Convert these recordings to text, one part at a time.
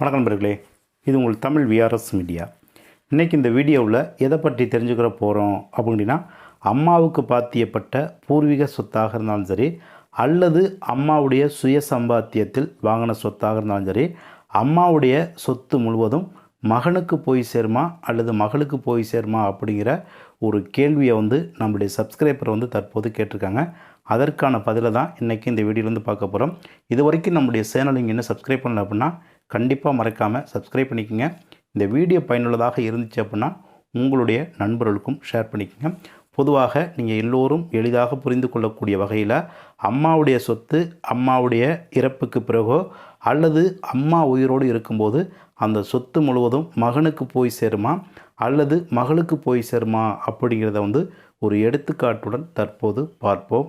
வணக்கம் நண்பர்களே இது உங்கள் தமிழ் விஆர்எஸ் மீடியா இன்றைக்கி இந்த வீடியோவில் எதை பற்றி தெரிஞ்சுக்கிற போகிறோம் அப்படின்னா அம்மாவுக்கு பாத்தியப்பட்ட பூர்வீக சொத்தாக இருந்தாலும் சரி அல்லது அம்மாவுடைய சுய சம்பாத்தியத்தில் வாங்கின சொத்தாக இருந்தாலும் சரி அம்மாவுடைய சொத்து முழுவதும் மகனுக்கு போய் சேருமா அல்லது மகளுக்கு போய் சேருமா அப்படிங்கிற ஒரு கேள்வியை வந்து நம்மளுடைய சப்ஸ்கிரைபர் வந்து தற்போது கேட்டிருக்காங்க. அதற்கான பதிலை தான் இன்றைக்கி இந்த வீடியோலேருந்து பார்க்க போகிறோம் இது வரைக்கும் நம்முடைய சேனல் என்ன இன்னும் சப்ஸ்கிரைப் பண்ணல அப்படின்னா கண்டிப்பாக மறக்காமல் சப்ஸ்கிரைப் பண்ணிக்கோங்க. இந்த வீடியோ பயனுள்ளதாக இருந்துச்சு அப்படின்னா உங்களுடைய நண்பர்களுக்கும் ஷேர் பண்ணிக்கோங்க. பொதுவாக நீங்கள் எல்லோரும் எளிதாக புரிந்து கொள்ளக்கூடிய வகையில் அம்மாவுடைய சொத்து அம்மாவுடைய இறப்புக்கு பிறகோ அல்லது அம்மா உயிரோடு இருக்கும்போது அந்த சொத்து முழுவதும் மகனுக்கு போய் சேருமா அல்லது மகளுக்கு போய் சேருமா அப்படிங்கிறத வந்து ஒரு எடுத்துக்காட்டுடன் தற்போது பார்ப்போம்.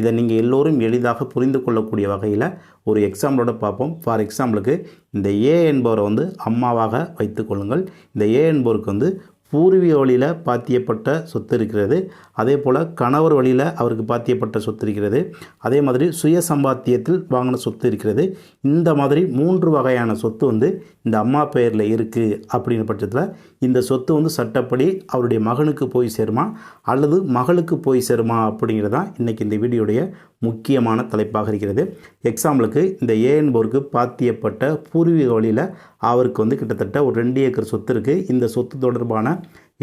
இதை நீங்கள் எல்லோரும் எளிதாக புரிந்து கொள்ளக்கூடிய வகையில் ஒரு எக்ஸாம்பிளோட பார்ப்போம். ஃபார் எக்ஸாம்பிளுக்கு இந்த ஏ என்பவரை வந்து அம்மாவாக வைத்துக்கொள்ளுங்கள் இந்த ஏ என்பவருக்கு வந்து பூர்வீக வழியில் பாத்தியப்பட்ட சொத்து இருக்கிறது. அதே போல் கணவர் வழியில் அவருக்கு பாத்தியப்பட்ட சொத்து இருக்கிறது. அதே மாதிரி சுய சம்பாத்தியத்தில் வாங்கின சொத்து இருக்கிறது. இந்த மாதிரி மூன்று வகையான சொத்து வந்து இந்த அம்மா பெயரில் இருக்குது அப்படிங்கிற பட்சத்தில் இந்த சொத்து வந்து சட்டப்படி அவருடைய மகனுக்கு போய் சேருமா அல்லது மகளுக்கு போய் சேருமா அப்படிங்கிறது தான் இன்றைக்கி இந்த வீடியோடைய முக்கியமான தலைப்பாக இருக்கிறது. எக்ஸாம்பிளுக்கு இந்த ஏ என்பவருக்கு பாத்தியப்பட்ட பூர்வீக வழியில் அவருக்கு வந்து கிட்டத்தட்ட ஒரு ரெண்டு ஏக்கர் சொத்து இருக்குது இந்த சொத்து தொடர்பான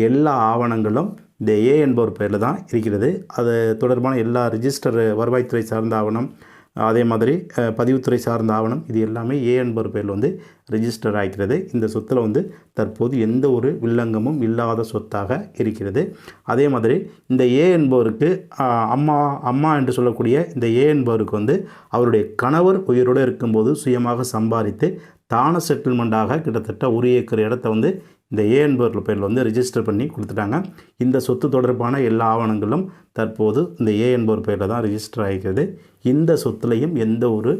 எல்லா ஆவணங்களும் இந்த ஏ என்பவர் பேரில் தான் இருக்கிறது. அது தொடர்பான எல்லா ரிஜிஸ்டர் வருவாய்த்துறை சார்ந்த ஆவணம் அதே மாதிரி பதிவுத்துறை சார்ந்த ஆவணம் இது எல்லாமே ஏ என்பவர் பேரில் வந்து ரிஜிஸ்டர் ஆகிறது இந்த சொத்தில் வந்து தற்போது எந்த ஒரு வில்லங்கமும் இல்லாத சொத்தாக இருக்கிறது. அதே மாதிரி இந்த ஏ என்பவருக்கு அம்மா அம்மா என்று சொல்லக்கூடிய இந்த ஏ என்பவருக்கு வந்து அவருடைய கணவர் உயிரோடு இருக்கும்போது சுயமாக சம்பாதித்து தான செட்டில்மெண்ட்டாக கிட்டத்தட்ட ஒரு ஏக்கர் இடத்த வந்து இந்த ஏ என்பவர் பேரில் வந்து ரிஜிஸ்டர் பண்ணி கொடுத்துட்டாங்க. இந்த சொத்து தொடர்பான எல்லா ஆவணங்களும் தற்போது இந்த ஏ என்பவர் பேரில் தான் ரிஜிஸ்டர் ஆகிக்கிறது. இந்த சொத்துலையும் எந்த ஒரு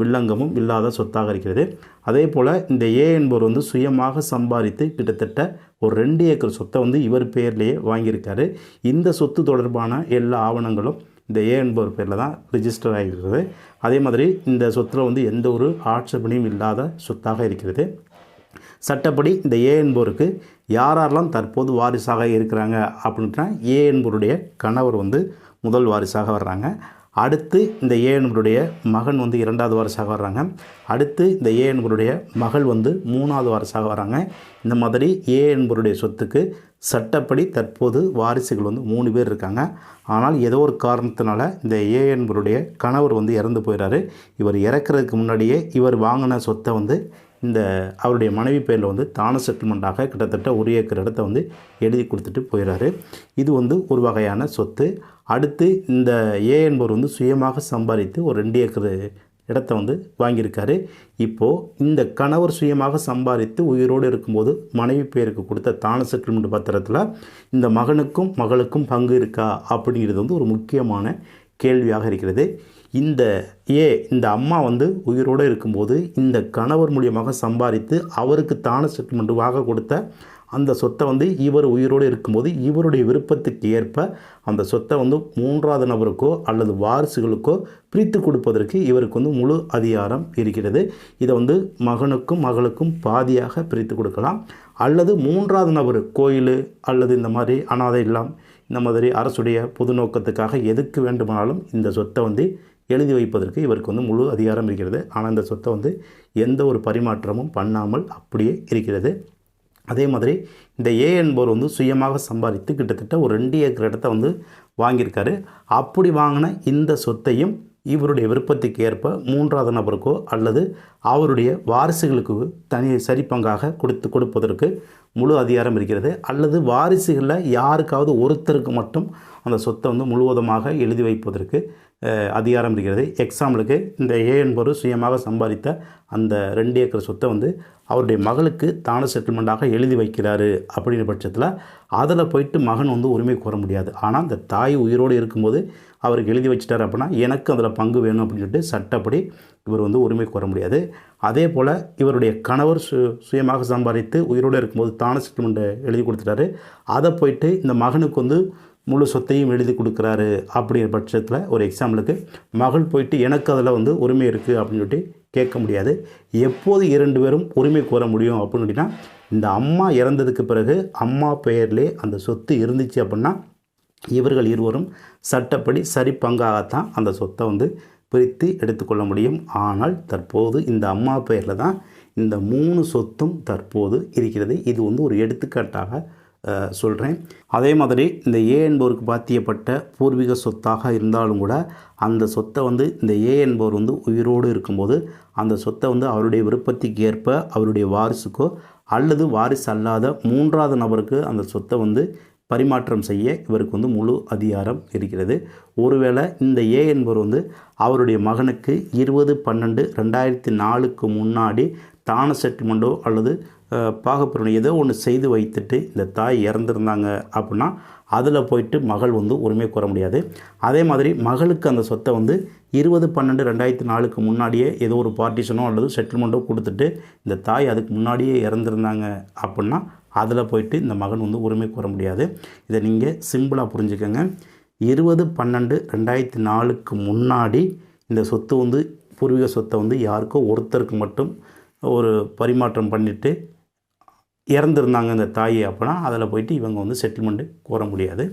வில்லங்கமும் இல்லாத சொத்தாக இருக்கிறது. அதே போல் இந்த ஏ என்பவர் வந்து சுயமாக சம்பாதித்து கிட்டத்தட்ட ஒரு ரெண்டு ஏக்கர் சொத்தை வந்து இவர் பேர்லேயே வாங்கியிருக்காரு. இந்த சொத்து தொடர்பான எல்லா ஆவணங்களும் இந்த ஏ என்பவர் பேரில் தான் ரிஜிஸ்டர் ஆகியிருக்கிறது அதே மாதிரி இந்த சொத்தில் வந்து எந்த ஒரு ஆட்சேபனையும் இல்லாத சொத்தாக இருக்கிறது. சட்டப்படி இந்த ஏ என்பவருக்கு யாரெல்லாம் தற்போது வாரிசாக இருக்கிறாங்க அப்படின்னா ஏ என்பவருடைய கணவர் வந்து முதல் வாரிசாக வர்றாங்க. அடுத்து இந்த ஏ என்பவருடைய மகன் வந்து இரண்டாவது வாரிசாக வர்றாங்க. அடுத்து இந்த ஏ என்பவருடைய மகள் வந்து மூணாவது வாரிசாக வராங்க இந்த மாதிரி ஏ என்பவருடைய சொத்துக்கு சட்டப்படி தற்போது வாரிசுகள் வந்து மூணு பேர் இருக்காங்க. ஆனால் ஏதோ ஒரு காரணத்தினால இந்த ஏ என்பவருடைய கணவர் வந்து இறந்து போயிடுறாரு இவர் இறக்குறதுக்கு முன்னாடியே இவர் வாங்கின சொத்தை வந்து இந்த அவருடைய மனைவி பேரில் வந்து தான செட்டில்மெண்ட்டாக கிட்டத்தட்ட ஒரு ஏக்கர் இடத்த வந்து எழுதி கொடுத்துட்டு போயிடுறாரு இது வந்து ஒரு வகையான சொத்து. அடுத்து இந்த ஏ என்பவர் வந்து சுயமாக சம்பாதித்து ஒரு ரெண்டு ஏக்கர் இடத்த வந்து வாங்கியிருக்காரு. இப்போது இந்த கணவர் சுயமாக சம்பாதித்து உயிரோடு இருக்கும்போது மனைவி பேருக்கு கொடுத்த தான செட்டில்மெண்ட் பத்திரத்தில் இந்த மகனுக்கும் மகளுக்கும் பங்கு இருக்கா அப்படிங்கிறது வந்து ஒரு முக்கியமான கேள்வியாக இருக்கிறது. இந்த ஏ இந்த அம்மா வந்து உயிரோடு இருக்கும்போது இந்த கணவர் மூலியமாக சம்பாதித்து அவருக்கு தான செட்டில்மெண்ட்டுவாக கொடுத்த அந்த சொத்தை வந்து இவர் உயிரோடு இருக்கும்போது இவருடைய விருப்பத்துக்கு ஏற்ப அந்த சொத்தை வந்து மூன்றாவது நபருக்கோ அல்லது வாரிசுகளுக்கோ பிரித்து கொடுப்பதற்கு இவருக்கு வந்து முழு அதிகாரம் இருக்கிறது. இதை வந்து மகனுக்கும் மகளுக்கும் பாதியாக பிரித்து கொடுக்கலாம். அல்லது மூன்றாவது நபர் கோயில் அல்லது இந்த மாதிரி அனாதை இல்லாமல் இந்த மாதிரி அரசுடைய பொது நோக்கத்துக்காக எதுக்கு வேண்டுமானாலும் இந்த சொத்தை வந்து எழுதி வைப்பதற்கு இவருக்கு வந்து முழு அதிகாரம் இருக்கிறது. ஆனால் இந்த சொத்தை வந்து எந்த ஒரு பரிமாற்றமும் பண்ணாமல் அப்படியே இருக்கிறது. அதே மாதிரி இந்த ஏ என்பவர் வந்து சுயமாக சம்பாதித்து கிட்டத்தட்ட ஒரு ரெண்டு ஏக்கர் இடத்த வந்து வாங்கியிருக்காரு. அப்படி வாங்கின இந்த சொத்தையும் இவருடைய விருப்பத்துக்கு ஏற்ப மூன்றாவது நபருக்கோ அல்லது அவருடைய வாரிசுகளுக்கு தனி சரிப்பங்காக கொடுத்து கொடுப்பதற்கு முழு அதிகாரம் இருக்கிறது. அல்லது வாரிசுகளில் யாருக்காவது ஒருத்தருக்கு மட்டும் அந்த சொத்தை வந்து முழுவதுமாக எழுதி வைப்பதற்கு அதிகாரம் இருக்கிறது. எக்ஸாம்பிளுக்கு இந்த ஏ என்பவர் சுயமாக சம்பாதித்த அந்த ரெண்டு ஏக்கர் சொத்தை வந்து அவருடைய மகளுக்கு தான செட்டில்மெண்ட்டாக எழுதி வைக்கிறாரு அப்படிங்கிற பட்சத்தில் அதில் போயிட்டு மகன் வந்து உரிமை கோர முடியாது. ஆனால் அந்த தாய் உயிரோடு இருக்கும்போது அவருக்கு எழுதி வச்சிட்டார் அப்படின்னா எனக்கு அதில் பங்கு வேணும் அப்படின்னு சொல்லிட்டு சட்டப்படி இவர் வந்து உரிமை கோர முடியாது. அதே போல் இவருடைய கணவர் சு சுயமாக சம்பாதித்து உயிரோடு இருக்கும்போது தான செட்டில்மெண்ட்டை எழுதி கொடுத்துட்டாரு. அதை போயிட்டு இந்த மகனுக்கு வந்து முழு சொத்தையும் எழுதி கொடுக்குறாரு அப்படிங்கிற பட்சத்தில் ஒரு எக்ஸாம்பிளுக்கு மகள் போயிட்டு எனக்கு அதில் வந்து உரிமை இருக்குது அப்படின்னு சொல்லிட்டு கேட்க முடியாது. எப்போது இரண்டு பேரும் உரிமை கோர முடியும் அப்படின்னு கேட்டிங்கன்னா இந்த அம்மா இறந்ததுக்கு பிறகு அம்மா பெயர்லே அந்த சொத்து இருந்துச்சு அப்படின்னா இவர்கள் இருவரும் சட்டப்படி சரி பங்காகத்தான் அந்த சொத்தை வந்து பிரித்து எடுத்துக்கொள்ள முடியும். ஆனால் தற்போது இந்த அம்மா பெயரில் தான் இந்த மூணு சொத்தும் தற்போது இருக்கிறது. இது வந்து ஒரு எடுத்துக்காட்டாக சொல்கிறேன் அதே மாதிரி இந்த ஏ என்பவருக்கு பாத்தியப்பட்ட பூர்வீக சொத்தாக இருந்தாலும் கூட அந்த சொத்தை வந்து இந்த ஏ என்பவர் வந்து உயிரோடு இருக்கும்போது அந்த சொத்தை வந்து அவருடைய விருப்பத்துக்கு ஏற்ப அவருடைய வாரிசுக்கோ அல்லது வாரிசு அல்லாத மூன்றாவது நபருக்கு அந்த சொத்தை வந்து பரிமாற்றம் செய்ய இவருக்கு வந்து முழு அதிகாரம் இருக்கிறது. ஒருவேளை இந்த ஏ என்பவர் வந்து அவருடைய மகனுக்கு இருபது பன்னெண்டு ரெண்டாயிரத்தி நாலுக்கு முன்னாடி தான செட்டில்மெண்ட்டோ அல்லது பாகப்பிரணை ஏதோ ஒன்று செய்து வைத்துட்டு இந்த தாய் இறந்துருந்தாங்க அப்படின்னா அதில் போயிட்டு மகள் வந்து உரிமை கோர முடியாது. அதே மாதிரி மகளுக்கு அந்த சொத்தை வந்து இருபது பன்னெண்டு ரெண்டாயிரத்தி நாலுக்கு முன்னாடியே ஏதோ ஒரு பார்ட்டிஷனோ அல்லது செட்டில்மெண்ட்டோ கொடுத்துட்டு இந்த தாய் அதுக்கு முன்னாடியே இறந்துருந்தாங்க அப்படின்னா அதில் போயிட்டு இந்த மகன் வந்து உரிமை கோர முடியாது. இதை நீங்கள் சிம்பிளாக புரிஞ்சுக்கோங்க. இருபது பன்னெண்டு ரெண்டாயிரத்தி நாலுக்கு முன்னாடி இந்த சொத்து வந்து பூர்வீக சொத்தை வந்து யாருக்கோ ஒருத்தருக்கு மட்டும் ஒரு பரிமாற்றம் பண்ணிவிட்டு இறந்துருந்தாங்க இந்த தாய் அப்படின்னா அதில் போயிட்டு இவங்க வந்து செட்டில்மெண்ட்டு கோர முடியாது.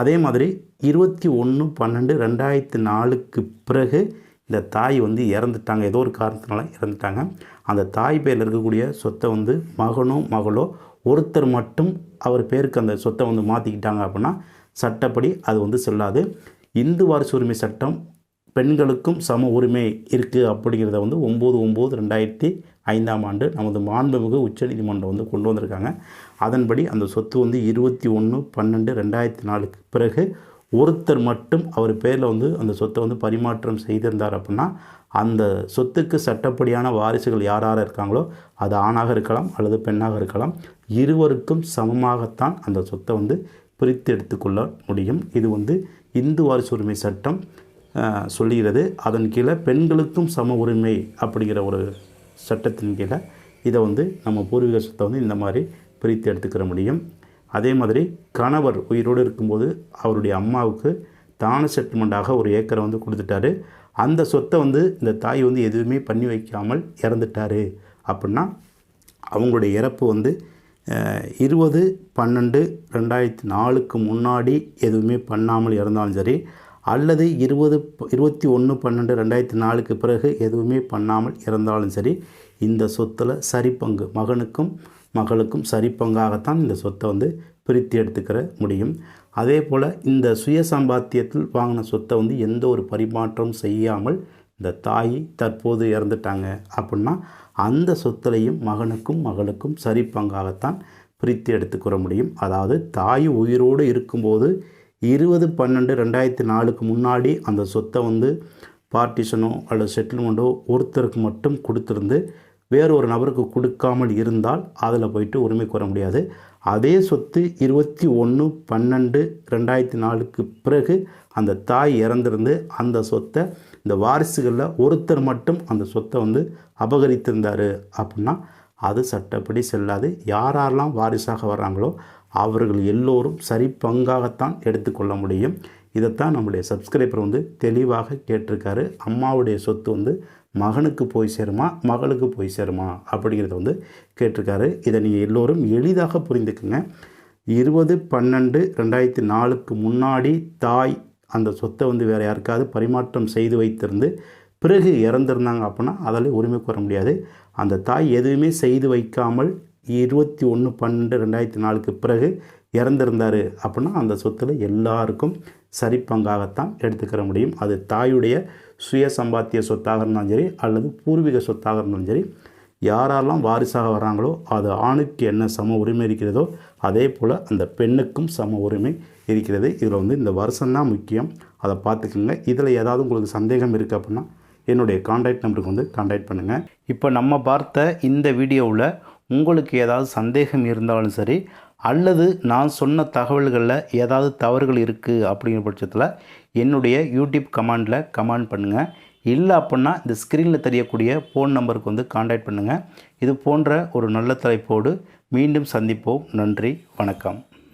அதே மாதிரி இருபத்தி ஒன்று பன்னெண்டு ரெண்டாயிரத்தி நாலுக்கு பிறகு இந்த தாய் வந்து இறந்துட்டாங்க. ஏதோ ஒரு காரணத்தினால இறந்துட்டாங்க. அந்த தாய் பேரில் இருக்கக்கூடிய சொத்தை வந்து மகனோ மகளோ ஒருத்தர் மட்டும் அவர் பேருக்கு அந்த சொத்தை வந்து மாற்றிக்கிட்டாங்க அப்படின்னா சட்டப்படி அது வந்து செல்லாது. இந்து வாரிசு உரிமை சட்டம் பெண்களுக்கும் சம உரிமை இருக்குது அப்படிங்கிறத வந்து ஒம்பது ஒம்பது ரெண்டாயிரத்தி ஐந்தாம் ஆண்டு நமது மாண்புமிகு உச்சநீதிமன்றம் வந்து கொண்டு வந்திருக்காங்க. அதன்படி அந்த சொத்து வந்து இருபத்தி ஒன்று பன்னெண்டு ரெண்டாயிரத்தி நாலுக்கு பிறகு ஒருத்தர் மட்டும் அவர் பேரில் வந்து அந்த சொத்தை வந்து பரிமாற்றம் செய்திருந்தார் அப்படின்னா அந்த சொத்துக்கு சட்டப்படியான வாரிசுகள் யார் யார் இருக்காங்களோ அது ஆணாக இருக்கலாம் அல்லது பெண்ணாக இருக்கலாம் இருவருக்கும் சமமாகத்தான் அந்த சொத்தை வந்து பிரித்து எடுத்துக்கொள்ள முடியும். இது வந்து இந்து வாரிசு உரிமை சட்டம் சொல்லுகிறது. அதன் கீழே பெண்களுக்கும் சம உரிமை அப்படிங்கிற ஒரு சட்டத்தின் கீழே இதை வந்து நம்ம பூர்வீக சொத்தை வந்து இந்த மாதிரி பிரித்து எடுத்துக்கிற முடியும். அதே மாதிரி கணவர் உயிரோடு இருக்கும்போது அவருடைய அம்மாவுக்கு தான செட்டில்மெண்ட்டாக ஒரு ஏக்கரை வந்து கொடுத்துட்டாரு. அந்த சொத்தை வந்து இந்த தாய் வந்து எதுவுமே பண்ணி வைக்காமல் இறந்துட்டார் அப்படின்னா அவங்களுடைய இறப்பு வந்து இருபது பன்னெண்டு ரெண்டாயிரத்தி நாலுக்கு முன்னாடி எதுவுமே பண்ணாமல் இறந்தாலும் சரி அல்லது இருபது இருபத்தி ஒன்று பன்னெண்டு ரெண்டாயிரத்தி நாலுக்கு பிறகு எதுவுமே பண்ணாமல் இறந்தாலும் சரி இந்த சொத்தில் சரிப்பங்கு மகனுக்கும் மகளுக்கும் சரிப்பங்காகத்தான் இந்த சொத்தை வந்து பிரித்து எடுத்துக்கிற முடியும். அதே போல் இந்த சுய சம்பாத்தியத்தில் வாங்கின சொத்தை வந்து எந்த ஒரு பரிமாற்றம் செய்யாமல் இந்த தாய் தற்போது இறந்துட்டாங்க அப்படின்னா அந்த சொத்துலையும் மகனுக்கும் மகளுக்கும் சரி பங்காகத்தான் பிரித்து எடுத்துக்கிற முடியும். அதாவது தாய் உயிரோடு இருக்கும்போது இருபது பன்னெண்டு ரெண்டாயிரத்தி நாலுக்கு முன்னாடி அந்த சொத்தை வந்து பார்ட்டிஷனோ அல்லது செட்டில்மெண்ட்டோ ஒருத்தருக்கு மட்டும் கொடுத்துருந்து வேறு ஒரு நபருக்கு கொடுக்காமல் இருந்தால் அதில் போயிட்டு உரிமை கோர முடியாது. அதே சொத்து இருபத்தி ஒன்று பன்னெண்டு ரெண்டாயிரத்தி நாலுக்கு பிறகு அந்த தாய் இறந்திருந்து அந்த சொத்தை இந்த வாரிசுகளில் ஒருத்தர் மட்டும் அந்த சொத்தை வந்து அபகரித்திருந்தார் அப்படின்னா அது சட்டப்படி செல்லாது. யாரெல்லாம் வாரிசாக வர்றாங்களோ அவர்கள் எல்லோரும் சரி பங்காகத்தான் எடுத்துக்கொள்ள முடியும். இதைத்தான் நம்முடைய சப்ஸ்கிரைபர் வந்து தெளிவாக கேட்டிருக்காரு. அம்மாவுடைய சொத்து வந்து மகனுக்கு போய் சேருமா மகளுக்கு போய் சேருமா அப்படிங்கிறத வந்து கேட்டிருக்காரு. இதை நீங்கள் எல்லோரும் எளிதாக புரிந்துக்குங்க. இருபது பன்னெண்டு ரெண்டாயிரத்தி நாலுக்கு முன்னாடி தாய் அந்த சொத்தை வந்து வேறு யாருக்காவது பரிமாற்றம் செய்து வைத்திருந்து பிறகு இறந்துருந்தாங்க அப்படின்னா அதில் உரிமை கோர முடியாது. அந்த தாய் எதுவுமே செய்து வைக்காமல் இருபத்தி ஒன்று பன்னெண்டு ரெண்டாயிரத்தி நாலுக்கு பிறகு இறந்துருந்தார் அப்படின்னா அந்த சொத்தில் எல்லாருக்கும் சரிப்பங்காகத்தான் எடுத்துக்கிற முடியும். அது தாயுடைய சுய சம்பாத்திய சொத்தாக இருந்தாலும் சரி அல்லது பூர்வீக சொத்தாக இருந்தாலும் சரி யாரெல்லாம் வாரிசாக வராங்களோ அது ஆணுக்கு என்ன சம உரிமை இருக்கிறதோ அதே போல் அந்த பெண்ணுக்கும் சம உரிமை இருக்கிறது. இதில் வந்து இந்த வருஷம்தான் முக்கியம். அதை பார்த்துக்கோங்க. இதில் ஏதாவது உங்களுக்கு சந்தேகம் இருக்குது அப்படின்னா என்னுடைய காண்டாக்ட் நம்பருக்கு வந்து காண்டாக்ட் பண்ணுங்கள் இப்போ நம்ம பார்த்த இந்த வீடியோவில் உங்களுக்கு ஏதாவது சந்தேகம் இருந்தாலும் சரி அல்லது நான் சொன்ன தகவல்களில் ஏதாவது தவறுகள் இருக்குது அப்படிங்கிற பட்சத்தில் என்னுடைய யூடியூப் கமாண்டில் கமெண்ட் பண்ணுங்கள் இல்லை அப்படின்னா இந்த ஸ்க்ரீனில் தெரியக்கூடிய ஃபோன் நம்பருக்கு வந்து காண்டாக்ட் பண்ணுங்கள் இது போன்ற ஒரு நல்ல தலைப்போடு மீண்டும் சந்திப்போம். நன்றி. வணக்கம்.